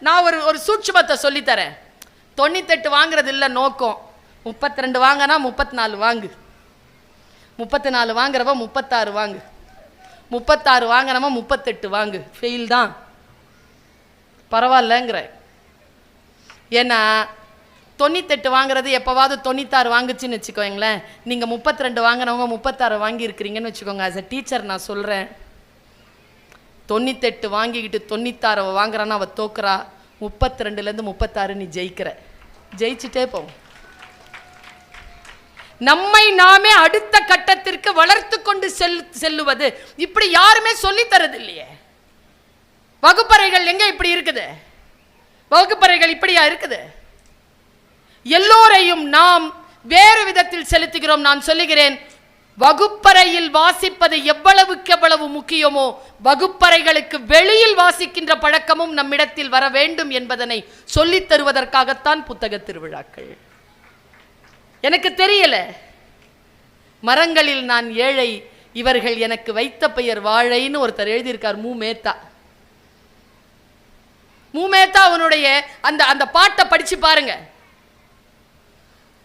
நான் ஒரு ஒரு சூட்சமத்தை சொல்லித்தரேன். தொண்ணூத்தெட்டு வாங்குறது இல்லை நோக்கம். முப்பத்தி ரெண்டு வாங்கினா முப்பத்தி நாலு வாங்கு. முப்பத்தி நாலு வாங்குறவ முப்பத்தாறு வாங்கு. முப்பத்தாறு வாங்குறவன் முப்பத்தெட்டு வாங்கு. ஃபெயில் தான். பரவாயில்லங்கிற. ஏன்னா தொண்ணூத்தெட்டு வாங்குறது எப்போவாவது தொண்ணூத்தாறு வாங்குச்சுன்னு வச்சுக்கோங்களேன். நீங்கள் முப்பத்தி ரெண்டு வாங்கினவங்க முப்பத்தாறு வாங்கியிருக்கிறீங்கன்னு வச்சுக்கோங்க. ஆஸ் அ டீச்சர் நான் சொல்கிறேன் தொண்ணூத்தெட்டு வாங்கிக்கிட்டு தொண்ணூத்தாறு அவள் வாங்குறான்னா அவள் தோக்குறா. முப்பத்தி ரெண்டுலேருந்து முப்பத்தாறு நீ ஜெயிக்கிற. ஜெயிச்சுட்டே போவோம் நம்மை நாமே அடுத்த கட்டத்திற்கு வளர்த்து கொண்டு செல் செல்லுவது. இப்படி யாருமே சொல்லி தரது இல்லையே வகுப்பறைகள் எங்க இப்படி இருக்குது? வகுப்பறைகள் இப்படியா இருக்குது? எல்லோரையும் நாம் வேறு விதத்தில் செலுத்துகிறோம் நான் சொல்லுகிறேன். வகுப்பறையில் வாசிப்பது எவ்வளவுக்கு எவ்வளவு முக்கியமோ வகுப்பறைகளுக்கு வெளியில் வாசிக்கின்ற பழக்கமும் நம்மிடத்தில் வர வேண்டும் என்பதனை சொல்லித் தருவதற்காகத்தான் புத்தக திருவிழாக்கள். எனக்கு தெரியல. மரங்களில் நான் ஏழை இவர்கள் எனக்கு வைத்த பெயர் வாழைன்னு ஒருத்தர் எழுதியிருக்கார் மூ மேத்தா. மூ மேத்தா அவனுடைய அந்த அந்த பாட்டை படிச்சு பாருங்க.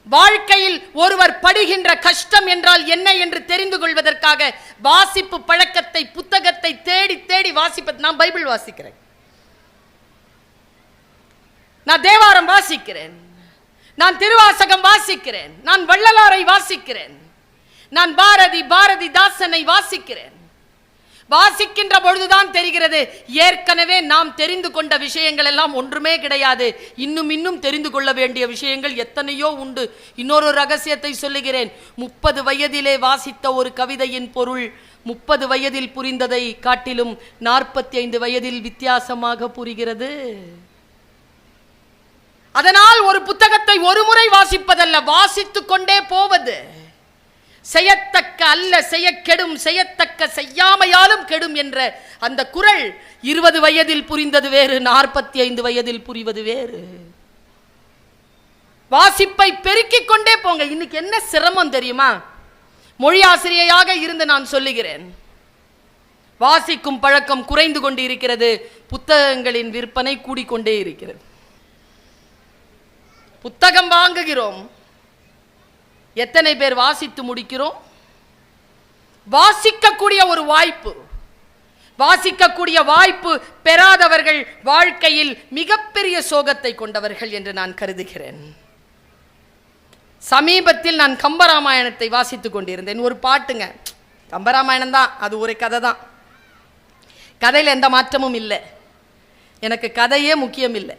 வாழ்க்கையில் ஒருவர் படுகின்ற கஷ்டம் என்றால் என்ன என்று தெரிந்து கொள்வதற்காக வாசிப்பு பழக்கத்தை புத்தகத்தை தேடி தேடி வாசிப்பது நான் பைபிள் வாசிக்கிறேன். நான் தேவாரம் வாசிக்கிறேன். நான் திருவாசகம் வாசிக்கிறேன். நான் வள்ளலாரை வாசிக்கிறேன். நான் பாரதி பாரதி தாசனை வாசிக்கிறேன். வாசிக்கின்ற பொழுதுதான் தெரிகிறது. ஏற்கனவே நாம் தெரிந்து கொண்ட விஷயங்கள் எல்லாம் ஒன்றுமே கிடையாது. இன்னும் இன்னும் தெரிந்து கொள்ள வேண்டிய விஷயங்கள் எத்தனையோ உண்டு. இன்னொரு ரகசியத்தை சொல்லுகிறேன். முப்பது வயதிலே வாசித்த ஒரு கவிதையின் பொருள் முப்பது வயதில் புரிந்ததை காட்டிலும் நாற்பத்தி ஐந்து வயதில் வித்தியாசமாக புரிகிறது. அதனால் ஒரு புத்தகத்தை ஒரு முறை வாசிப்பதல்ல வாசித்துக் கொண்டே போவது. செய்யத்தக்க அல்ல செய்ய கெடும் செய்யத்தக்க செய்யாமையாலும் கெடும் என்ற அந்த குரல் இருபது வயதில் புரிந்தது வேறு நாற்பத்தி ஐந்து வயதில் புரிவது வேறு. வாசிப்பை பெருக்கிக் கொண்டே போங்க. இன்னைக்கு என்ன சிரமம் தெரியுமா? மொழி ஆசிரியையாக இருந்து நான் சொல்லுகிறேன். வாசிக்கும் பழக்கம் குறைந்து கொண்டு இருக்கிறது புத்தகங்களின் விற்பனை கூடிக்கொண்டே இருக்கிறது. புத்தகம் வாங்குகிறோம். எத்தனை பேர் வாசித்து முடிக்கிறோம்? வாசிக்கக்கூடிய ஒரு வாய்ப்பு. வாசிக்கக்கூடிய வாய்ப்பு பெறாதவர்கள் வாழ்க்கையில் மிகப்பெரிய சோகத்தை கொண்டவர்கள் என்று நான் கருதுகிறேன். சமீபத்தில் நான் கம்பராமாயணத்தை வாசித்துக் கொண்டிருந்தேன். ஒரு பாட்டுங்க. கம்பராமாயணம் தான் அது ஒரு கதை தான் கதையில் எந்த மாற்றமும் இல்லை. எனக்கு கதையே முக்கியம் இல்லை.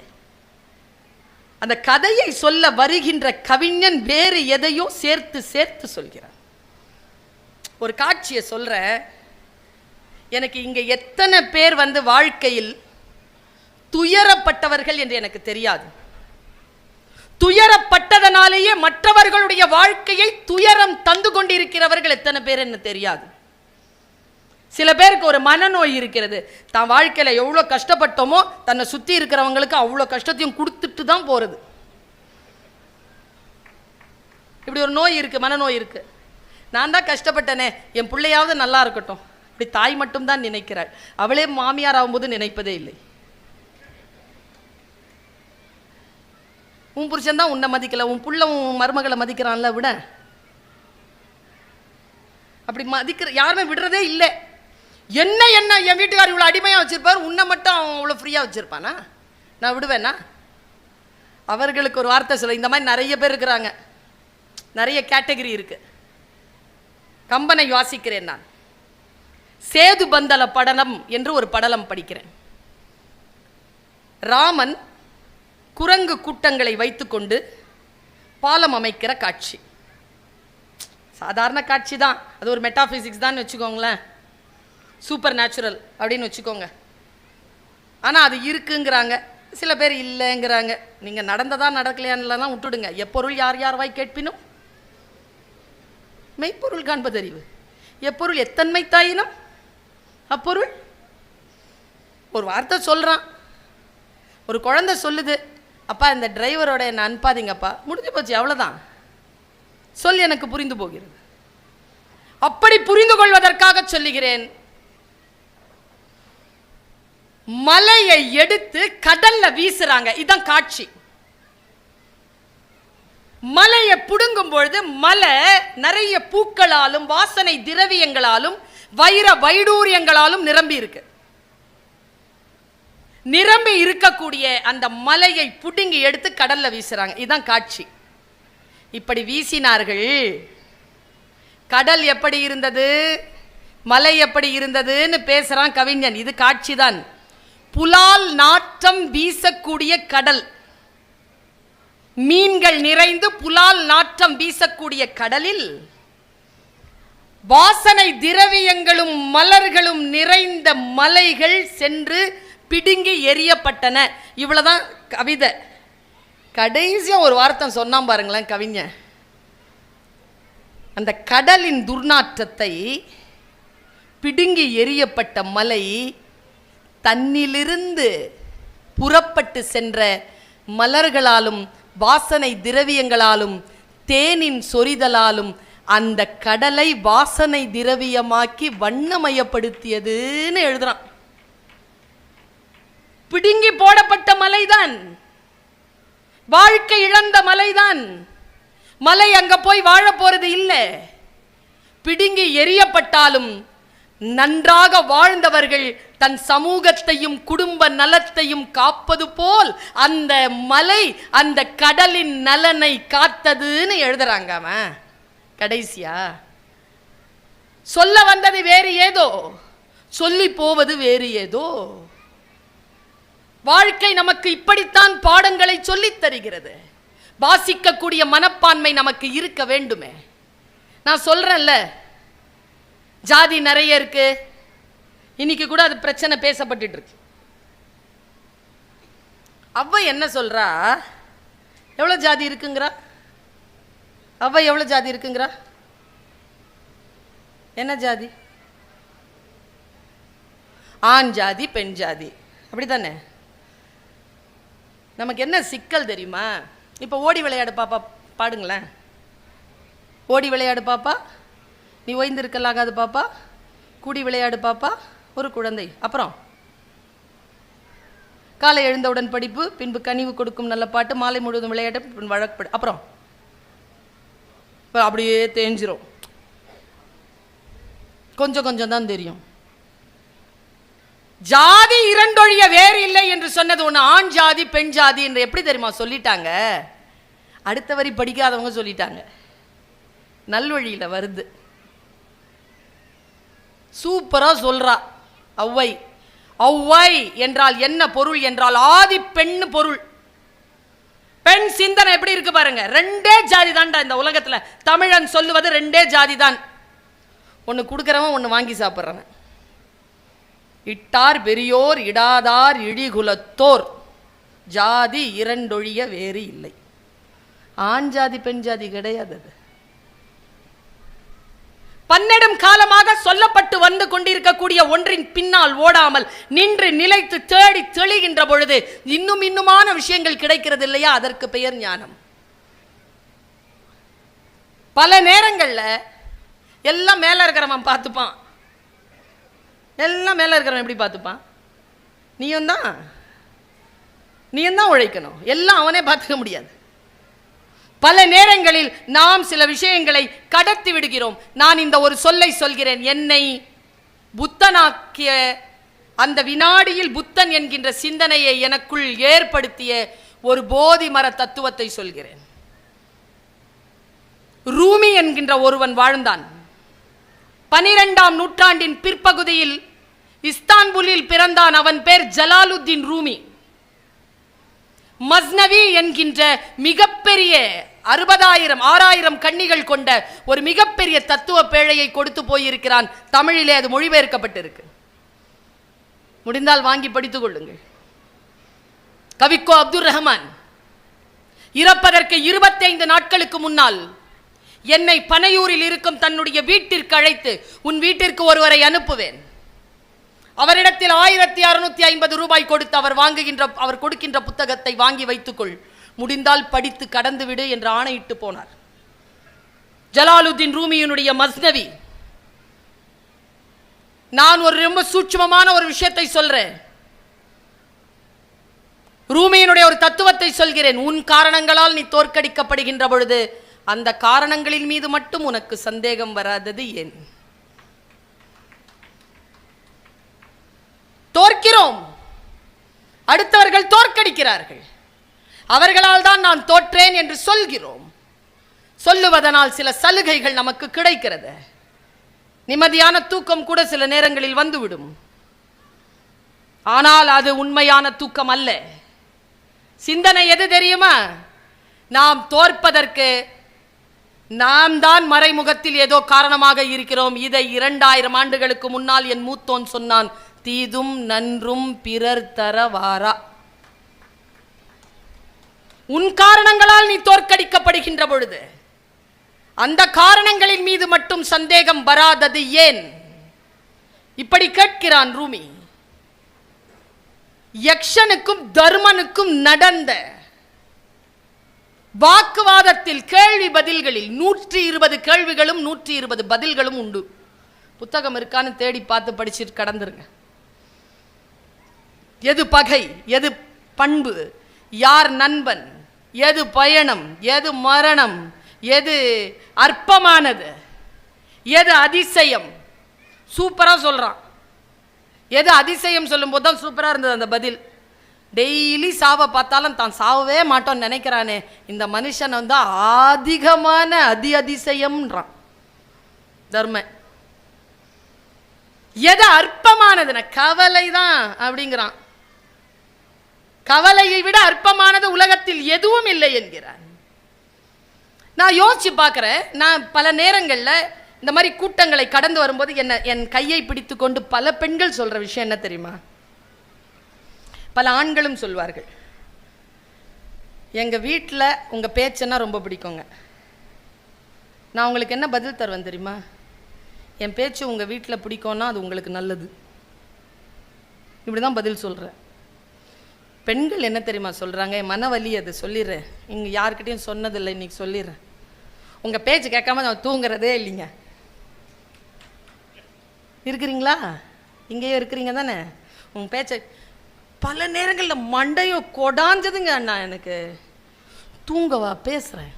அந்த கதையை சொல்ல வருகின்ற கவிஞன் வேறு எதையோ சேர்த்து சேர்த்து சொல்கிறார். ஒரு காட்சியை சொல்கிற எனக்கு இங்க எத்தனை பேர் வந்து வாழ்க்கையில் துயரப்பட்டவர்கள் என்று எனக்கு தெரியாது. துயரப்பட்டதனாலேயே மற்றவர்களுடைய வாழ்க்கையை துயரம் தந்து கொண்டிருக்கிறவர்கள் எத்தனை பேர் என்ன தெரியாது. சில பேருக்கு ஒரு மனநோய் இருக்கிறது. தான் வாழ்க்கையில் எவ்வளோ கஷ்டப்பட்டோமோ தன்னை சுற்றி இருக்கிறவங்களுக்கு அவ்வளோ கஷ்டத்தையும் கொடுத்துட்டு தான் போகிறது இப்படி ஒரு நோய் இருக்குது மனநோய் இருக்குது நான் தான் கஷ்டப்பட்டனே என் பிள்ளையாவது நல்லா இருக்கட்டும். இப்படி தாய் மட்டும்தான் நினைக்கிறாள். அவளே மாமியார் ஆகும்போது நினைப்பதே இல்லை. உன் புருஷன் தான் உன்னை மதிக்கல உன் புள்ள உன் மருமகளை மதிக்கிறான்ல விட. அப்படி மதிக்கிற யாருமே விடுறதே இல்லை. என்ன என்ன என் வீட்டுக்கார் இவ்வளோ அடிமையாக வச்சுருப்பார்? உன்னை மட்டும் அவன் இவ்வளோ ஃப்ரீயாக வச்சுருப்பானா? நான் விடுவேனா? அவர்களுக்கு ஒரு வார்த்தை சொல்ல இந்த மாதிரி நிறைய பேர் இருக்கிறாங்க. நிறைய கேட்டகரி இருக்குது கம்பனை யோசிக்கிறேன் நான். சேது பந்தல படலம் என்று ஒரு படலம் படிக்கிறேன். ராமன் குரங்கு கூட்டங்களை வைத்துக்கொண்டு பாலம் அமைக்கிற காட்சி. சாதாரண காட்சி தான். அது ஒரு மெட்டாஃபிசிக்ஸ் தான் வச்சுக்கோங்களேன். சூப்பர் நேச்சுரல் அப்படின்னு வச்சுக்கோங்க. ஆனால் அது இருக்குங்கிறாங்க. சில பேர் இல்லைங்கிறாங்க. நீங்கள் நடந்ததா நடக்கலையான்லாம் விட்டுடுங்க. எப்பொருள் யார் யார் வாய் கேட்பினும்? மெய்ப்பொருள் காண்பதறிவு. எப்பொருள் எத்தன்மை தாயினும்? அப்பொருள் ஒரு வார்த்தை சொல்கிறான் ஒரு குழந்தை சொல்லுது அப்பா இந்த டிரைவரோட என்னை அனுப்பாதீங்கப்பா முடிஞ்சு போச்சு அவ்வளோதான் சொல் எனக்கு புரிந்து போகிறது. அப்படி புரிந்து கொள்வதற்காக சொல்லுகிறேன். மலையை எடுத்து கடல்ல வீசுறாங்க. இதான் காட்சி. மலையை புடுங்கும் பொழுது மலை நிறைய பூக்களாலும் வாசனை திரவியங்களாலும் வைர வைடூரியங்களாலும் நிரம்பி இருக்கு. நிரம்பி இருக்கக்கூடிய அந்த மலையை புடுங்கி எடுத்து கடல்ல வீசுறாங்க. இதுதான் காட்சி. இப்படி வீசினார்கள். கடல் எப்படி இருந்தது? மலை எப்படி இருந்ததுன்னு பேசுறான் கவிஞன். இது காட்சிதான். புலால் நாற்றம் வீசக்கூடிய கடல். மீன்கள் நிறைந்து புலால் நாற்றம் வீசக்கூடிய கடலில் வாசனை திரவியங்களும் மலர்களும் நிறைந்த மலைகள் சென்று பிடுங்கி எரியப்பட்டன இவ்வளவுதான் கவிதை. கடைசியா ஒரு வார்த்தை சொன்னான் பாருங்களேன் கவிஞன். அந்த கடலின் துர்நாற்றத்தை பிடுங்கி எரியப்பட்ட மலை தன்னிலிருந்து புறப்பட்டு சென்ற மலர்களாலும் வாசனை திரவியங்களாலும் தேனின் சொரிதலாலும் அந்த கடலை வாசனை திரவியமாக்கி வண்ணமயப்படுத்தியதுன்னு எழுதுறான். பிடுங்கி போடப்பட்ட மலைதான். வாழ்க்கை இழந்த மலைதான். மலை அங்க போய் வாழ போறது இல்லை. பிடுங்கி எரியப்பட்டாலும் நன்றாக வாழ்ந்தவர்கள் தன் சமூகத்தையும் குடும்ப நலத்தையும் காப்பது போல் அந்த மலை அந்த கடலின் நலனை காத்ததுன்னு எழுதுறாங்க அவன். கடைசியா. சொல்ல வந்தது வேறு ஏதோ சொல்லி போவது வேறு ஏதோ. வாழ்க்கை நமக்கு இப்படித்தான் பாடங்களை சொல்லித் தருகிறது. வாசிக்கக்கூடிய மனப்பான்மை நமக்கு இருக்க வேண்டுமே. நான் சொல்றேன்ல ஜாதி நிறைய இருக்கு. இன்னைக்கு கூட அது பிரச்சனை பேசப்பட்டு இருக்கு. அவ என்ன சொல்றா? எவ்வளோ ஜாதி இருக்குங்கிறா? அவ எவ்வளோ ஜாதி இருக்குங்கிறா? என்ன ஜாதி? ஆண் ஜாதி பெண் ஜாதி. அப்படிதானே நமக்கு என்ன சிக்கல் தெரியுமா? இப்போ ஓடி விளையாடு பாப்பா பாடுங்களேன். ஓடி விளையாடு பாப்பா நீ ஓய்ந்திருக்கலாகாது பாப்பா. கூடி விளையாடு பாப்பா. ஒரு குழந்தை. அப்புறம்? காலை எழுந்தவுடன் படிப்பு பின்பு கனிவு கொடுக்கும் நல்ல பாட்டு மாலை முழுவதும் விளையாட்டு பின் வழக்கப்படு. அப்புறம்? அப்படியே தேஞ்சிரும். கொஞ்சம் கொஞ்சம் தான் தெரியும். ஜாதி இரண்டொழிய வேறு இல்லை என்று சொன்னது ஒன்று ஆண் ஜாதி பெண் ஜாதி என்று எப்படி தெரியுமா சொல்லிட்டாங்க? அடுத்த வரி படிக்காதவங்க சொல்லிட்டாங்க. நல்வழியில் வருது. சூப்பராக சொல்கிறா ஔவை ஔவை என்றால் என்ன பொருள் என்றால் ஆதி பெண் பொருள். பெண் சிந்தனை எப்படி இருக்கு பாருங்க. ரெண்டே ஜாதி தான்டா இந்த உலகத்தில். தமிழன் சொல்லுவது ரெண்டே ஜாதி தான் ஒன்று கொடுக்குறவன் ஒன்று வாங்கி சாப்பிட்றவன். இட்டார் பெரியோர் இடாதார் இழிகுலத்தோர். ஜாதி இரண்டொழிய வேறு இல்லை. ஆண் ஜாதி பெண் ஜாதி கிடையாது அது. பன்னெடும் காலமாக சொல்லப்பட்டு வந்து கொண்டிருக்கக்கூடிய ஒன்றின் பின்னால் ஓடாமல் நின்று நிலைத்து தேடி தெளிகின்ற பொழுது இன்னும் இன்னுமான விஷயங்கள் கிடைக்கிறது இல்லையா? அதற்கு பெயர் ஞானம். பல நேரங்களில் எல்லாம் மேல இருக்கிறவன் பார்த்துப்பான். எல்லாம் மேல இருக்கிறவன் எப்படி பார்த்துப்பான்? நீயும் தான் நீயும் தான் உழைக்கணும். எல்லாம் அவனே பார்த்துக்க முடியாது. பல நேரங்களில் நாம் சில விஷயங்களை கடத்தி விடுகிறோம். நான் இந்த ஒரு சொல்லை சொல்கிறேன். என்னை புத்தனாக்கிய அந்த வினாடியில் புத்தன் என்கின்ற சிந்தனையை எனக்குள் ஏற்படுத்திய ஒரு போதி மர தத்துவத்தை சொல்கிறேன். ரூமி என்கின்ற ஒருவன் வாழ்ந்தான். பனிரெண்டாம் நூற்றாண்டின் பிற்பகுதியில் இஸ்தான்புலில் பிறந்தான். அவன் பேர் ஜலாலுத்தீன் ரூமி. மஸ்னவி என்கின்ற மிகப்பெரிய அறுபதாயிரம் ஆறாயிரம் கன்னிகள் கொண்ட ஒரு மிகப்பெரிய தத்துவ பேழையை கொடுத்து போயிருக்கிறான். தமிழிலே அது மொழிபெயர்க்கப்பட்டிருக்கு. முடிந்தால் வாங்கி படித்துக் கொள்ளுங்கள். கவிக்கோ அப்துல் ரஹ்மான் இறப்பதற்கு இருபத்தைந்து நாட்களுக்கு முன்னால் என்னை பனையூரில் இருக்கும் தன்னுடைய வீட்டிற்கு அழைத்து உன் வீட்டிற்கு ஒருவரை அனுப்புவேன். அவரிடத்தில் ஆயிரத்தி அறுநூத்தி ஐம்பது ரூபாய் கொடுத்து அவர் வாங்குகின்ற அவர் கொடுக்கின்ற புத்தகத்தை வாங்கி வைத்துக்கொள் முடிந்தால் படித்து கடந்து விடு என்று ஆணையிட்டு போனார். ஜலாலுத்தீன் ரூமியினுடைய மஸ்னவி நான் ஒரு ரொம்ப சூட்சுமமான ஒரு விஷயத்தை சொல்றேன். ரூமியினுடைய ஒரு தத்துவத்தை சொல்கிறேன். உன் காரணங்களால் நீ தோற்கடிக்கப்படுகின்ற பொழுது அந்த காரணங்களின் மீது மட்டும் உனக்கு சந்தேகம் வராதது ஏன்? தோற்கிறோம். அடுத்தவர்கள் தோற்கடிக்கிறார்கள். அவர்களால் தான் நான் தோற்றேன் என்று சொல்கிறோம். சொல்லுவதனால் சில சலுகைகள் நமக்கு கிடைக்கிறது. நிம்மதியான தூக்கம் கூட சில நேரங்களில் வந்துவிடும். ஆனால் அது உண்மையான தூக்கம் அல்ல. சிந்தனை எது தெரியுமா? நாம் தோற்பதற்கு நாம் தான் மறைமுகத்தில் ஏதோ காரணமாக இருக்கிறோம். இதை இரண்டாயிரம் ஆண்டுகளுக்கு முன்னால் என் மூத்தோன் சொன்னான் தீதும் நன்றும் பிறர் தரவாரா. உன் காரணங்களால் நீ தோற்கடிக்கப்படுகின்ற பொழுது அந்த காரணங்களின் மீது மட்டும் சந்தேகம் வராதது ஏன்? இப்படி கேட்கிறான் ரூமி. யக்ஷனுக்கும் தர்மனுக்கும் நடந்த வாக்குவாதத்தில் கேள்வி பதில்களில் நூற்றி இருபது கேள்விகளும் நூற்றி இருபது பதில்களும் உண்டு. புத்தகம் இருக்கான்னு தேடி பார்த்து படிச்சுட்டு கடந்துருங்க. எது பகை எது பண்பு? யார் நண்பன்? எது பயணம்? எது மரணம்? எது அற்பமானது? எது அதிசயம்? சூப்பராக சொல்கிறான் எது அதிசயம் சொல்லும்போது தான் சூப்பராக இருந்தது அந்த பதில். டெய்லி சாவை பார்த்தாலும் தான் சாவவே மாட்டோம்னு நினைக்கிறானே. இந்த மனுஷன் வந்து அதிகமான அதி அதிசயம்ன்றான். தர்ம. எது அற்பமானதுன கவலை தான் அப்படிங்கிறான். கவலையை விட அற்பமானது உலகத்தில் எதுவும் இல்லை என்கிறார். நான் யோசிச்சு பார்க்குறேன். நான் பல நேரங்களில் இந்த மாதிரி கூட்டங்களை கடந்து வரும்போது என்ன என் கையை பிடித்து கொண்டு பல பெண்கள் சொல்கிற விஷயம் என்ன தெரியுமா? பல ஆண்களும் சொல்வார்கள். எங்கள் வீட்டில் உங்கள் பேச்சுன்னா ரொம்ப பிடிக்குங்க. நான் உங்களுக்கு என்ன பதில் தருவேன் தெரியுமா? என் பேச்சு உங்கள் வீட்டில் பிடிக்கும்னா அது உங்களுக்கு நல்லது. இப்படி தான் பதில் சொல்கிறேன் பெண்கள் என்ன தெரியுமா சொல்கிறாங்க என் மனவலி அது சொல்லிடுறேன் இங்கே யாருக்கிட்டையும் சொன்னதில்லை இன்னைக்கு சொல்லிடுறேன் உங்கள் பேச்சு கேட்காம நான் தூங்குறதே இல்லைங்க. இருக்கிறீங்களா? இங்கேயே இருக்கிறீங்க தானே? உங்கள் பேச்சை பல நேரங்களில் மண்டையும் கொடாஞ்சதுங்க அண்ணா எனக்கு. தூங்கவா பேசுகிறேன்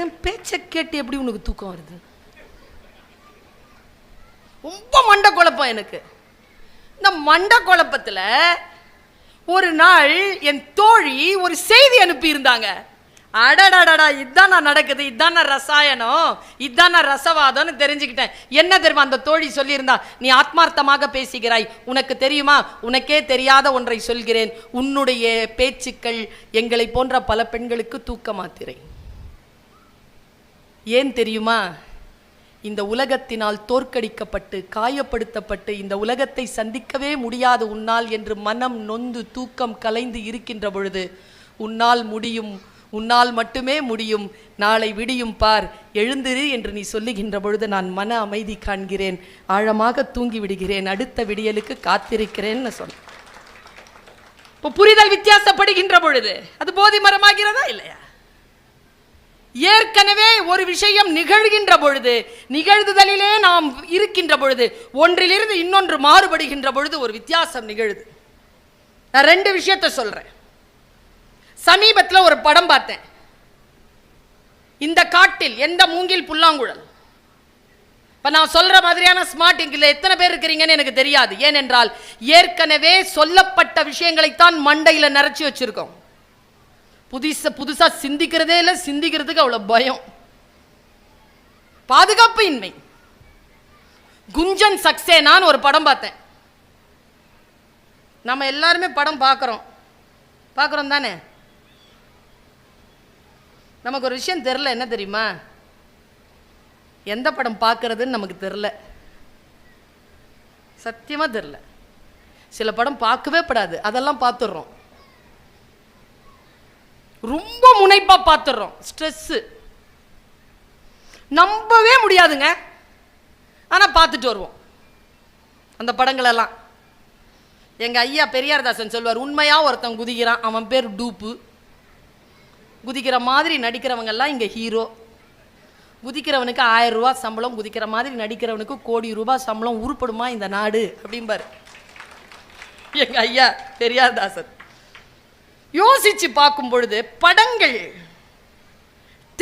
என் பேச்சை கேட்டு எப்படி உனக்கு தூக்கம் வருது? ரொம்ப மண்டை குழப்பம் எனக்கு. இந்த மண்ட குழப்பத்தில் ஒரு நாள் என் தோழி ஒரு செய்தி அனுப்பியிருந்தாங்க. அடடடடா இதான் நான் நடக்குது இதான் நான் ரசாயனம் இதான் நான் ரசவாதம்னு தெரிஞ்சுக்கிட்டேன். என்ன தெரியுமா அந்த தோழி சொல்லியிருந்தா? நீ ஆத்மார்த்தமாக பேசுகிறாய். உனக்கு தெரியுமா? உனக்கே தெரியாத ஒன்றை சொல்கிறேன். உன்னுடைய பேச்சுக்கள் எங்களை போன்ற பல பெண்களுக்கு தூக்க மாத்திரை ஏன் தெரியுமா? இந்த உலகத்தினால் தோற்கடிக்கப்பட்டு காயப்படுத்தப்பட்டு இந்த உலகத்தை சந்திக்கவே முடியாது உன்னால் என்று மனம் நொந்து தூக்கம் கலைந்து இருக்கின்ற பொழுது உன்னால் முடியும் உன்னால் மட்டுமே முடியும். நாளை விடியும் பார் எழுந்திரு என்று நீ சொல்லுகின்ற பொழுது நான் மன அமைதி காண்கிறேன். ஆழமாக தூங்கி விடுகிறேன். அடுத்த விடியலுக்கு காத்திருக்கிறேன்னு சொன்ன இப்போ புரிதல் வித்தியாசப்படுகின்ற பொழுது அது போதி மரமாகிறதா இல்லையா? ஏற்கனவே ஒரு விஷயம் நிகழ்கின்ற பொழுது நிகழ்துதலிலே நாம் இருக்கின்ற பொழுது ஒன்றிலிருந்து இன்னொன்று மாறுபடுகின்ற பொழுது ஒரு வித்தியாசம் நிகழுது. நான் ரெண்டு விஷயத்த சொல்றேன். சமீபத்தில் ஒரு படம் பார்த்தேன். இந்த காட்டில் எந்த மூங்கில் புல்லாங்குழல்? இப்ப நான் சொல்ற மாதிரியான ஸ்மார்ட் இங்கில் எத்தனை பேர் இருக்கிறீங்கன்னு எனக்கு தெரியாது. ஏனென்றால் ஏற்கனவே சொல்லப்பட்ட விஷயங்களைத்தான் மண்டையில் நிறைச்சி வச்சிருக்கோம். புதுசாக புதுசாக சிந்திக்கிறதே இல்லை சிந்திக்கிறதுக்கு அவ்வளோ பயம். பாதுகாப்பு இன்மை குஞ்சன் சக்சேனான்னு ஒரு படம் பார்த்தேன். நம்ம எல்லாருமே படம் பார்க்குறோம். பார்க்குறோம் தானே? நமக்கு ஒரு விஷயம் தெரில என்ன தெரியுமா? எந்த படம் பார்க்கறதுன்னு நமக்கு தெரில சத்தியமாக தெரில சில படம் பார்க்கவே படாது. அதெல்லாம் பார்த்துடுறோம். ரொம்ப முனைப்பாக பார்த்துடுறோம் ஸ்ட்ரெஸ்ஸு நம்பவே முடியாதுங்க. ஆனால் பார்த்துட்டு வருவோம். அந்த படங்களெல்லாம். எங்கள் ஐயா பெரியார்தாசன் சொல்வார் உண்மையாக ஒருத்தன் குதிக்கிறான் அவன் பேர் டூப்பு. குதிக்கிற மாதிரி நடிக்கிறவங்கெல்லாம் இங்கே ஹீரோ குதிக்கிறவனுக்கு ஆயிரம் ரூபா சம்பளம் குதிக்கிற மாதிரி நடிக்கிறவனுக்கு கோடி ரூபாய் சம்பளம் உருப்படுமா இந்த நாடு? அப்படிம்பார். எங்கள் ஐயா பெரியார்தாசன். யோசிச்சு பார்க்கும் பொழுது படங்கள்.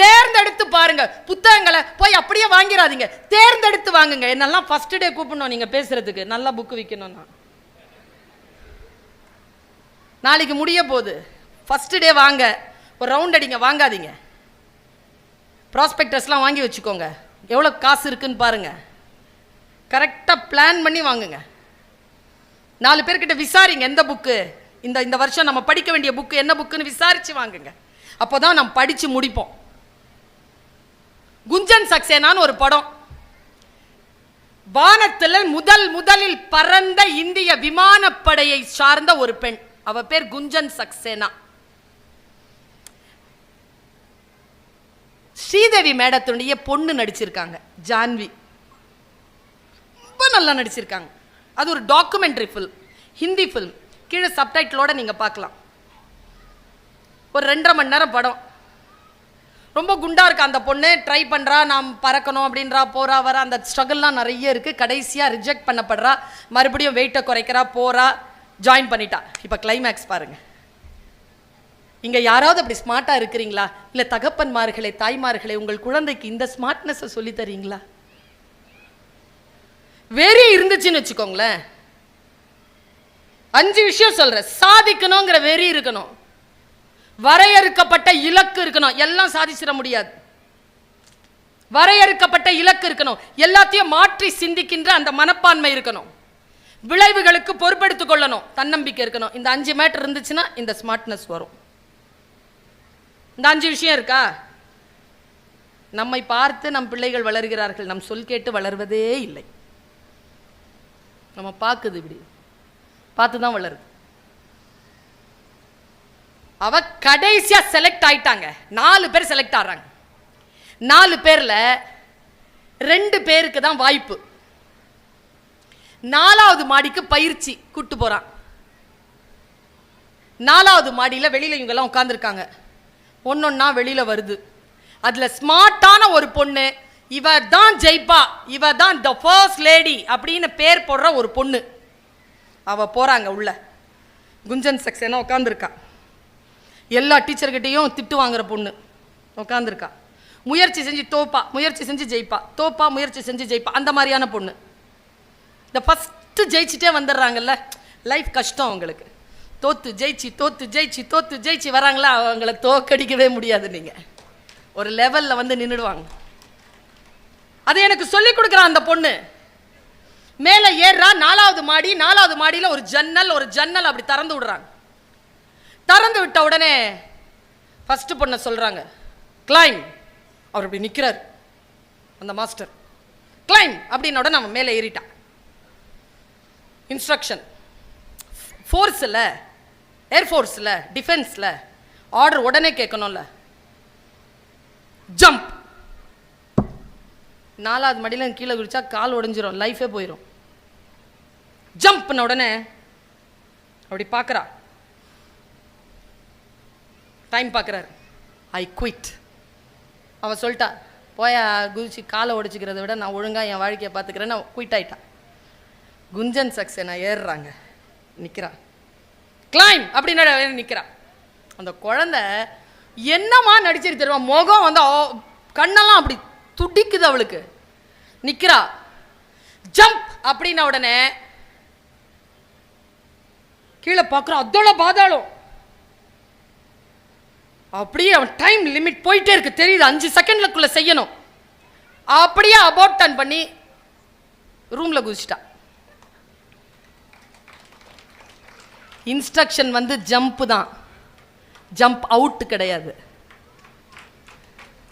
தேர்ந்தெடுத்து பாருங்க. புத்தகங்களை போய் அப்படியே வாங்கிடாதீங்க தேர்ந்தெடுத்து வாங்குங்க. என்னெல்லாம் ஃபர்ஸ்ட் டே கூப்பிடணும் நீங்க பேசுறதுக்கு. நல்லா புக்கு விற்கணும்னா நாளைக்கு முடிய போகுது. ஃபர்ஸ்ட் டே வாங்க. ஒரு ரவுண்ட் அடிங்க. வாங்காதீங்க. ப்ராஸ்பெக்டர்ஸ்லாம் வாங்கி வச்சுக்கோங்க. எவ்வளோ காசு இருக்குன்னு பாருங்க. கரெக்டாக பிளான் பண்ணி வாங்குங்க. நாலு பேர்கிட்ட விசாரிங்க. எந்த புக்கு இந்த இந்த வருஷம் நம்ம படிக்க வேண்டிய புக்கு என்ன புக்குன்னு விசாரித்து வாங்குங்க. அப்போ தான் நம்ம படித்து முடிப்போம். குஞ்சன் சக்சேனான்னு ஒரு படம். வானத்தில் முதல் முதலில் பறந்த இந்திய விமானப்படையை சார்ந்த ஒரு பெண். அவ பேர் குஞ்சன் சக்சேனா. ஸ்ரீதேவி மேடத்தினுடைய பொண்ணு நடிச்சிருக்காங்க ஜான்வி. ரொம்ப நல்லா நடிச்சிருக்காங்க. அது ஒரு டாக்குமெண்ட்ரி ஃபில்ம் ஹிந்தி ஃபில்ம் கீழே சப்டைட்டிலோடு நீங்கள் பார்க்கலாம். ஒரு ரெண்டரை மணி நேரம் படம். ரொம்ப குண்டாக இருக்கா அந்த பொண்ணு? ட்ரை பண்ணுறா நாம் பறக்கணும் அப்படின்றா போகிறா வர அந்த ஸ்ட்ரகிள்லாம் நிறைய இருக்குது கடைசியாக ரிஜெக்ட் பண்ணப்படுறா. மறுபடியும் வெயிட்டை குறைக்கிறா போகிறா ஜாயின் பண்ணிட்டா. இப்போ கிளைமேக்ஸ் பாருங்கள் இங்கே யாராவது அப்படி ஸ்மார்ட்டாக இருக்கிறீங்களா? இல்லை தகப்பன்மார்களே தாய்மார்களே உங்கள் குழந்தைக்கு இந்த ஸ்மார்ட்னஸை சொல்லி தரீங்களா? வெறி இருந்துச்சுன்னு வச்சுக்கோங்களேன். அஞ்சு விஷயம் சொல்றேன். சாதிக்கணுங்கிற வெறி இருக்கணும். வரையறுக்கப்பட்ட இலக்கு இருக்கணும். எல்லாம் சாதிச்சிட முடியாது. வரையறுக்கப்பட்ட இலக்கு இருக்கணும். எல்லாத்தையும் மாற்றி சிந்திக்கின்ற அந்த மனப்பான்மை இருக்கணும். விளைவுகளுக்கு பொறுப்பெடுத்துக் கொள்ளணும். தன்னம்பிக்கை இருக்கணும். இந்த அஞ்சு மேட்டர் இருந்துச்சுன்னா இந்த ஸ்மார்ட்னஸ் வரும். இந்த அஞ்சு விஷயம் இருக்கா? நம்மை பார்த்து நம் பிள்ளைகள் வளர்கிறார்கள். நம் சொல் கேட்டு வளர்வதே இல்லை. நம்ம பார்க்குது இப்படி. பார்த்து தான் வளருது. அவ கடைசியா செலக்ட் ஆயிட்டாங்க. நாலு பேர் செலக்ட் ஆடுறாங்க நாலு பேர்ல ரெண்டு பேருக்கு தான் வாய்ப்பு. நாலாவது மாடிக்கு பயிற்சி கூட்டு போறான். நாலாவது மாடியில் வெளியில் இவங்கெல்லாம் உட்காந்துருக்காங்க ஒன்னொன்னா வெளியில் வருது. அதில் ஸ்மார்ட்டான ஒரு பொண்ணு இவ தான் ஜெய்பா இவ தான் த ஃபர்ஸ்ட் லேடி அப்படின்னு பேர் போடுற ஒரு பொண்ணு. அவள் போகிறாங்க உள்ள. குஞ்சன் செக்ஷனாக உட்காந்துருக்கா எல்லா டீச்சர்கிட்டேயும் திட்டு வாங்குற பொண்ணு உட்காந்துருக்கா முயற்சி செஞ்சு தோப்பா முயற்சி செஞ்சு ஜெயிப்பா தோப்பா முயற்சி செஞ்சு ஜெயிப்பா அந்த மாதிரியான பொண்ணு. இந்த ஃபஸ்ட்டு ஜெயிச்சிட்டே வந்துடுறாங்கல்ல லைஃப் கஷ்டம் அவங்களுக்கு. தோத்து ஜெயிச்சு தோத்து ஜெயிச்சு தோத்து ஜெயிச்சு வராங்களா அவங்கள தோக்கடிக்கவே முடியாது நீங்கள் ஒரு லெவலில் வந்து நின்றுடுவாங்க அது எனக்கு சொல்லிக் கொடுக்குறான் அந்த பொண்ணு. மேலே ஏறுறா நாலாவது மாடி நாலாவது மாடியில் ஒரு ஜன்னல் ஒரு ஜன்னல் அப்படி திறந்து விடுறாங்க. திறந்து விட்ட உடனே ஃபஸ்ட்டு பொண்ணை சொல்கிறாங்க கிளைம் அவர் இப்படி நிற்கிறார் அந்த மாஸ்டர். கிளைம் அப்படின்னோட நம்ம மேலே ஏறிட்டான். இன்ஸ்ட்ரக்ஷன் ஃபோர்ஸில் ஏர்ஃபோர்ஸில் டிஃபென்ஸில் ஆர்டர் உடனே கேட்கணும்ல. ஜம்ப் நாலாவது மடியில் கீழே குதிச்சா கால் உடஞ்சிரும் லைஃபே போயிடும் ஜம்ப்ன உடனே அப்படி பார்க்குறா. டைம் பார்க்குறாரு. ஐ குயிட் அவன் சொல்லிட்டா போயா குதிச்சு காலை ஒடிச்சிக்கிறத விட நான் ஒழுங்காக என் வாழ்க்கையை பார்த்துக்கிறேன்னு குயிட் ஆயிட்டான் குஞ்சன் சக்சேனா ஏறுறாங்க. நிற்கிறான் கிளைம் அப்படின்னு நிற்கிறான் அந்த குழந்தை என்னமா நடிச்சிரு தெரியுமா? முகம் வந்து கண்ணெல்லாம் அப்படி துடிக்குது அவளுக்கு. நிற்கிறா ஜம்ப்! அப்படின்ன உடனே கீழே பார்க்குறோம் அதோட பாதாளம். அப்படியே அவன் டைம் லிமிட் போயிட்டே இருக்கு. தெரியுது அஞ்சு செகண்ட்லக்குள்ளே செய்யணும். அப்படியே அபோட் டன் பண்ணி ரூமில் குதிச்சிட்டான். இன்ஸ்ட்ரக்ஷன் வந்து ஜம்ப்பு தான். ஜம்ப் அவுட் கிடையாது.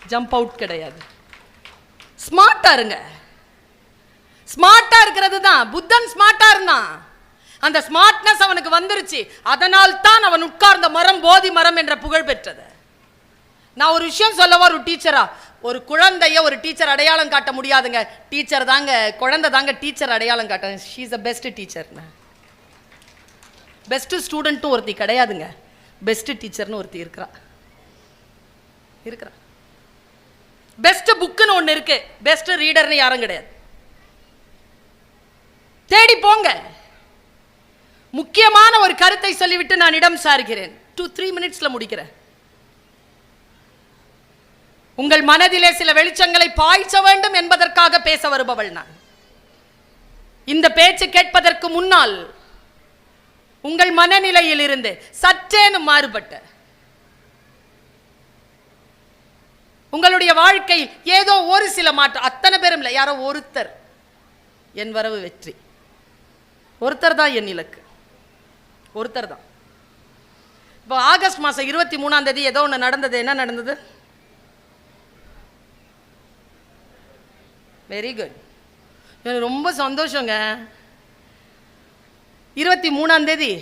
ஜம்ப் அவுட் கிடையாது. ஸ்மார்ட்டாக இருங்க. ஸ்மார்ட்டாக இருக்கிறது தான். புத்தன் ஸ்மார்ட்டாக இருந்தான். அந்த ஸ்மார்ட்னஸ் அவனுக்கு வந்துருச்சு. அதனால் தான் அவன் உட்கார்ந்த மரம் போதி மரம் என்ற புகழ் பெற்றது. நான் ஒரு விஷயம் சொல்லவா ஒரு டீச்சரா ஒரு குழந்தைய ஒரு டீச்சர் அடையாளம் காட்ட முடியாதுங்க. டீச்சர் தாங்க குழந்தை தாங்க டீச்சர் அடையாளம் காட்ட ஷீ இஸ் அ பெஸ்ட் டீச்சர்னு பெஸ்ட் ஸ்டூடெண்ட்டும் ஒருத்தி கிடையாதுங்க. பெஸ்ட் டீச்சர்னு ஒருத்தி இருக்கிறா. இருக்கிறா. பெஸ்ட் புக்குன்னு ஒன்று இருக்கு. பெஸ்ட் ரீடர்னு யாரும் கிடையாது. தேடி போங்க. முக்கியமான ஒரு கருத்தை சொல்லிவிட்டு நான் இடம் சாருகிறேன். டூ த்ரீ மினிட்ஸ்ல முடிக்கிறேன். உங்கள் மனதிலே சில வெளிச்சங்களை பாய்ச்ச வேண்டும் என்பதற்காக பேச வருபவள் நான். இந்த பேச்சு கேட்பதற்கு முன்னால் உங்கள் மனநிலையில் இருந்து சற்றேனும் மாறுபட்ட உங்களுடைய வாழ்க்கையில் ஏதோ ஒரு சில மாற்றம் அத்தனை பேரும் இல்லை யாரோ ஒருத்தர் என் வரவு வெற்றி. ஒருத்தர் தான் என் இலக்கு. ஒருத்தர் தான். இப்போ ஆகஸ்ட் மாதம் இருபத்தி மூணாம் தேதி ஏதோ ஒன்று நடந்தது. என்ன நடந்தது? வெரி குட் எனக்கு ரொம்ப சந்தோஷங்க. இருபத்தி மூணாம் தேதி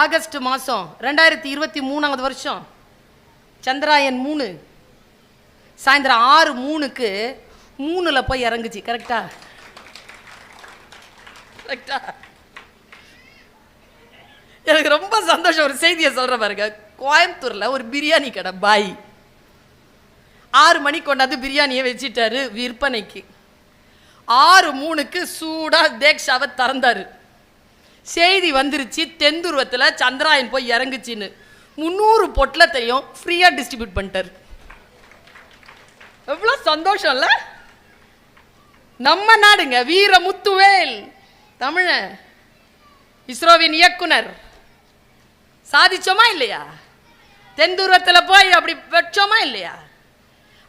ஆகஸ்ட் மாதம் ரெண்டாயிரத்தி இருபத்தி மூணாவது வருஷம். சந்திராயன் மூணு. சாயந்தரம் ஆறு மூணுக்கு மூணில் போய் இறங்குச்சு. கரெக்டா கரெக்டா எனக்கு ரொம்ப சந்தோஷம் ஒரு செய்தியை சொல்கிற பாருங்க. கோயம்புத்தூரில் ஒரு பிரியாணி கடை பாய். ஆறு மணிக்கு கொண்டாந்து பிரியாணியை வச்சிட்டாரு விற்பனைக்கு. ஆறு மூணுக்கு சூடாக தேக்ஷாவை திறந்தார். செய்தி வந்துருச்சு தென்துருவத்தில் சந்திராயன் போய் இறங்குச்சின்னு. முந்நூறு பொட்டலத்தையும் ஃப்ரீயாக டிஸ்ட்ரிபியூட் பண்ணிட்டாரு. எவ்வளோ சந்தோஷம் இல்லை நம்ம நாடுங்க வீர முத்துவேல் தமிழன் இஸ்ரோவின் இயக்குனர். சாதிச்சோமா இல்லையா? தென்துருவத்தில் போய் அப்படி வச்சோமா இல்லையா?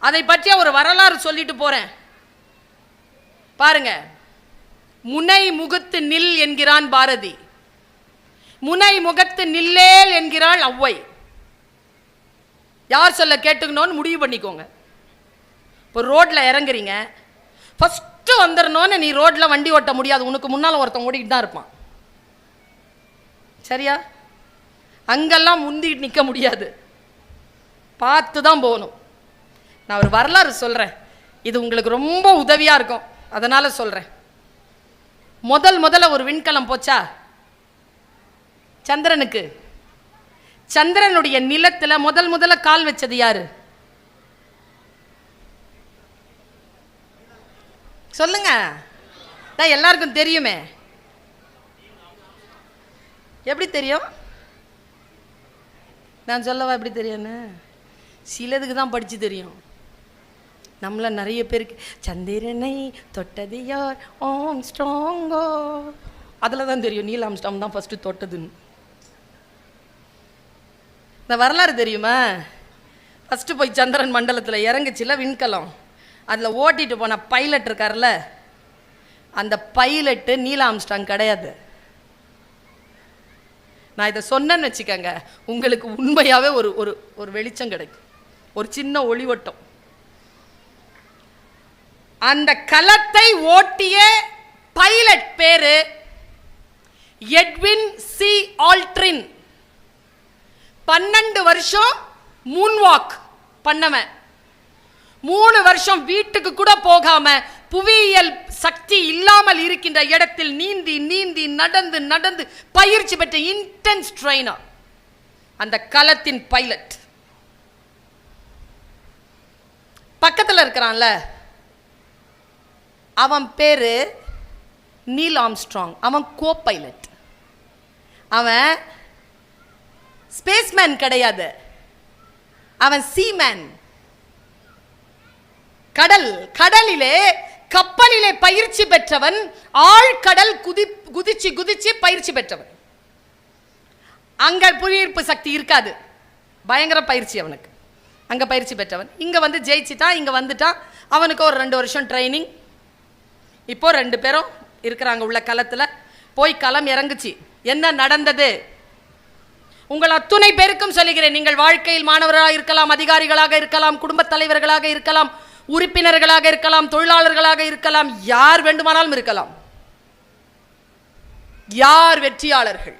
அதை பற்றிய ஒரு வரலாறு சொல்லிட்டு போகிறேன் பாருங்க. முனை முகத்து நில் என்கிறான் பாரதி. முனை முகத்து நில்லேல் என்கிறாள் ஔவை யார் சொல்ல கேட்டுக்கணும்னு முடிவு பண்ணிக்கோங்க. இப்போ ரோட்டில் இறங்குறீங்க. ஃபஸ்ட்டு வந்துடணும்னு நீ ரோட்டில் வண்டி ஓட்ட முடியாது. உனக்கு முன்னால் ஒருத்தன் ஓடிக்கிட்டு தான் இருப்பான். சரியா? அங்கெல்லாம் முந்திட்டு நிற்க முடியாது. பார்த்து தான் போகணும். நான் ஒரு வரலாறு சொல்கிறேன் இது உங்களுக்கு ரொம்ப உதவியாக இருக்கும். அதனால் சொல்கிறேன் முதல் முதல்ல ஒரு விண்கலம் போச்சா? சந்திரனுக்கு. சந்திரனுடைய நிலத்தில் முதல் முதல்ல கால் வச்சது யாரு? சொல்லுங்க. தான் எல்லாருக்கும் தெரியுமே. எப்படி தெரியும்? நான் சொல்லவா எப்படி தெரியும்னு? சிலதுக்கு தான் படித்து தெரியும். நம்மள நிறைய பேருக்கு சந்திரனை தொட்டது யார்? ஆம் ஸ்ட்ராங்கோ அதில் தான் தெரியும் நீல் ஆம்ஸ்டாங் தான் ஃபஸ்ட்டு தொட்டதுன்னு. இந்த வரலாறு தெரியுமா? ஃபஸ்ட்டு போய் சந்திரன் மண்டலத்தில் இறங்குச்சில விண்கலம். அதில் ஓட்டிகிட்டு போன பைலட் இருக்கார்ல அந்த பைலட்டு நீல் ஆம்ஸ்டாங் கிடையாது. நான் இதை சொன்னேன்னு வச்சுக்கோங்க உங்களுக்கு உண்மையாகவே ஒரு ஒரு ஒரு வெளிச்சம் கிடைக்கும். ஒரு சின்ன ஒளிவட்டம். அந்த கலத்தை ஓட்டிய பைலட் பேரு எட்வின் சி ஆல்ட்ரின். பன்னெண்டு வருஷம் மூன் வாக் பண்ணவன். மூணு வருஷம் வீட்டுக்கு கூட போகாம புவியியல் சக்தி இல்லாமல் இருக்கின்ற இடத்தில் நீந்தி நீந்தி நடந்து நடந்து பயிற்சி பெற்ற இன்டென்ஸ் ட்ரெயினர் அந்த கலத்தின் பைலட் பக்கத்தில் இருக்கிறான்ல அவன் பேரு நீல் ஆம்ஸ்ட்ராங். அவன் கோ பைலட் அவன் ஸ்பேஸ்மேன் கிடையாது. அவன் சீமேன் கடல் கடலிலே கப்பலிலே பயிற்சி பெற்றவன் ஆழ்கடல் குதி குதிச்சு குதிச்சு பயிற்சி பெற்றவன். அங்க புவியீர்ப்பு சக்தி இருக்காது. பயங்கர பயிற்சி அவனுக்கு. அங்க பயிற்சி பெற்றவன். இங்க வந்து ஜெயிச்சிட்டான் இங்க வந்துட்டான். அவனுக்கு ஒரு ரெண்டு வருஷம் ட்ரைனிங் இப்போ ரெண்டு பேரும் இருக்கிறாங்க உள்ள களத்துல. போய் களம் இறங்குச்சு. என்ன நடந்தது? உங்கள் அத்துணை பேருக்கும் சொல்லுகிறேன். நீங்கள் வாழ்க்கையில் மாணவராக இருக்கலாம் அதிகாரிகளாக இருக்கலாம் குடும்பத் தலைவர்களாக இருக்கலாம். உறுப்பினர்களாக இருக்கலாம் தொழிலாளர்களாக இருக்கலாம் யார் வேண்டுமானாலும் இருக்கலாம். யார் வெற்றியாளர்கள்?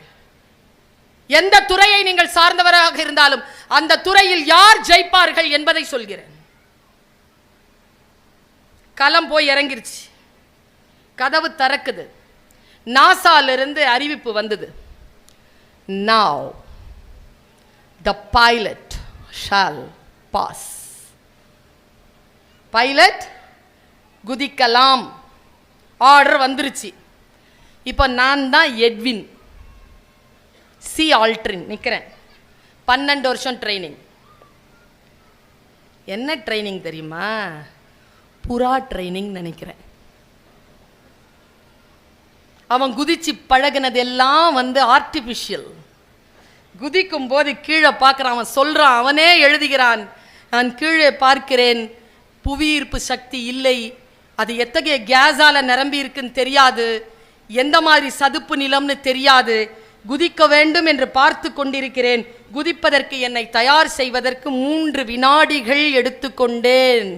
எந்த துறையை நீங்கள் சார்ந்தவராக இருந்தாலும் அந்த துறையில் யார் ஜெயிப்பார்கள் என்பதை சொல்கிறேன். களம் போய் இறங்கிருச்சு. கதவு திறக்குது. நாசாலிருந்து அறிவிப்பு வந்தது. Now the pilot shall pass pilot குதிக்கலாம். Order வந்துருச்சு. இப்போ நான் தான் எட்வின் சி ஆல்ட்ரின் நிற்கிறேன் பன்னெண்டு வருஷம் ட்ரைனிங் என்ன ட்ரைனிங் தெரியுமா? புறா ட்ரைனிங் நினைக்கிறேன். அவன் குதிச்சு பழகுனதெல்லாம் வந்து ஆர்டிஃபிஷியல் குதிக்கும் போது கீழே பார்க்குறான். அவன் சொல்கிறான் அவனே எழுதுகிறான். நான் கீழே பார்க்கிறேன். புவியீர்ப்பு சக்தி இல்லை. அது எத்தகைய கேஸால் நிரம்பி இருக்குன்னு தெரியாது. எந்த மாதிரி சதுப்பு நிலம்னு தெரியாது. குதிக்க வேண்டும் என்று பார்த்து கொண்டிருக்கிறேன். குதிப்பதற்கு என்னை தயார் செய்வதற்கு மூன்று வினாடிகள் எடுத்துக்கொண்டேன்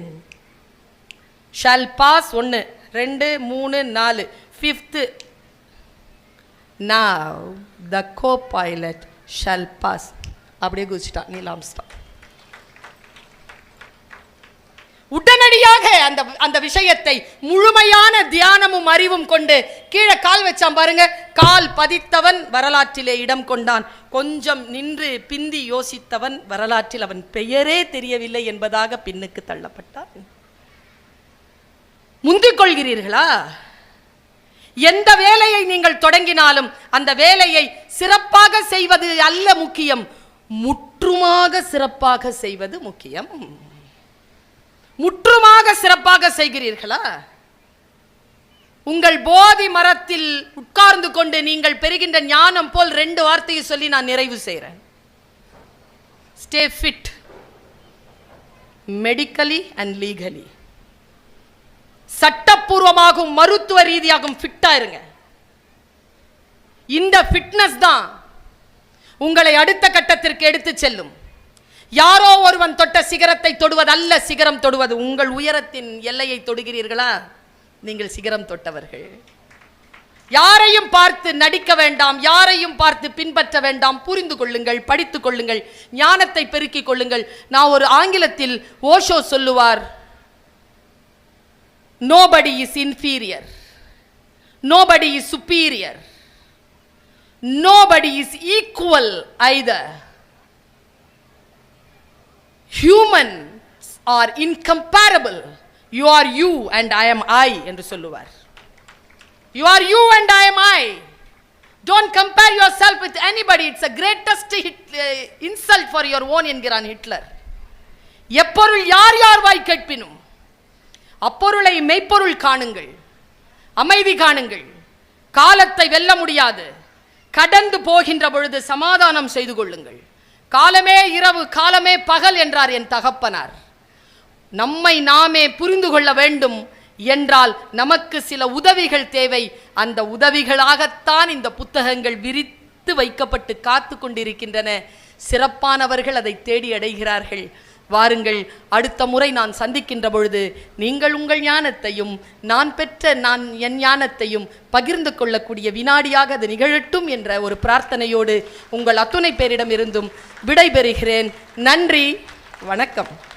ஷால் பாஸ் ஒன்று ரெண்டு மூணு நாலு. Fifth now the co pilot shall pass அப்படியே குதிச்சிட்டான் நீலாம்ஸ்டான் உடனடியாக அந்த அந்த விஷயத்தை முழுமையான தியானமும் அறிவும் கொண்டு கீழே கால் வச்சான் பாருங்க. கால் பதித்தவன் வரலாற்றிலே இடம் கொண்டான். கொஞ்சம் நின்று பிந்தி யோசித்தவன் வரலாற்றில் அவன் பெயரே தெரியவில்லை என்பதாக பின்னுக்கு தள்ளப்பட்டான். முந்திக் கொள்கிறீர்களா? எந்த வேலையை நீங்கள் தொடங்கினாலும் அந்த வேலையை சிறப்பாக செய்வது அல்ல முக்கியம். முற்றுமாக சிறப்பாக செய்வது முக்கியம். முற்றுமாக சிறப்பாக செய்கிறீர்களா? உங்கள் போதி மரத்தில் உட்கார்ந்து கொண்டு நீங்கள் பெறுகின்ற ஞானம் போல் ரெண்டு வார்த்தையை சொல்லி நான் நிறைவு செய்கிறேன் stay fit medically and legally சட்டப்பூர்வமாகவும் மருத்துவ ரீதியாகவும் ஃபிட்டாக இருங்க. இந்த ஃபிட்னஸ் தான் உங்களை அடுத்த கட்டத்திற்கு எடுத்து செல்லும். யாரோ ஒருவன் தொட்ட சிகரத்தை தொடுவதல்ல சிகரம் தொடுவது உங்கள் உயரத்தின் எல்லையை தொடுகிறீர்களா? நீங்கள் சிகரம் தொட்டவர்கள். யாரையும் பார்த்து நடிக்க வேண்டாம் யாரையும் பார்த்து பின்பற்ற வேண்டாம் புரிந்து கொள்ளுங்கள் படித்துக் கொள்ளுங்கள் ஞானத்தை பெருக்கிக் கொள்ளுங்கள். நான் ஒரு ஆங்கிலத்தில் ஓஷோ சொல்லுவார் nobody is inferior nobody is superior nobody is equal either human are incomparable you are you and I am I என்று சொல்லுவார் you are you and I am I don't compare yourself with anybody it's a greatest hit insult for your own என்கிறான் Hitler எப்பொருள் யார் யார் வாய் கேட்பினும் அப்பொருளை மெய்ப்பொருள் காணுங்கள் அமைதி காணுங்கள் காலத்தை வெல்ல முடியாது கடந்து போகின்ற பொழுது சமாதானம் செய்து கொள்ளுங்கள் காலமே இரவு காலமே பகல் என்றார் என் தகப்பனார். நம்மை நாமே புரிந்து கொள்ள வேண்டும் என்றால் நமக்கு சில உதவிகள் தேவை. அந்த உதவிகளாகத்தான் இந்த புத்தகங்கள் விரித்து வைக்கப்பட்டு காத்து கொண்டிருக்கின்றன. சிறப்பானவர்கள் அதை தேடி அடைகிறார்கள். வாருங்கள் அடுத்த முறை நான் சந்திக்கின்ற பொழுது நீங்கள் உங்கள் ஞானத்தையும் நான் பெற்ற நான் என் ஞானத்தையும் பகிர்ந்து கொள்ளக்கூடிய வினாடியாக அது நிகழட்டும் என்ற ஒரு பிரார்த்தனையோடு உங்கள் அத்துணை பேரிடம் இருந்தும் விடைபெறுகிறேன். நன்றி வணக்கம்.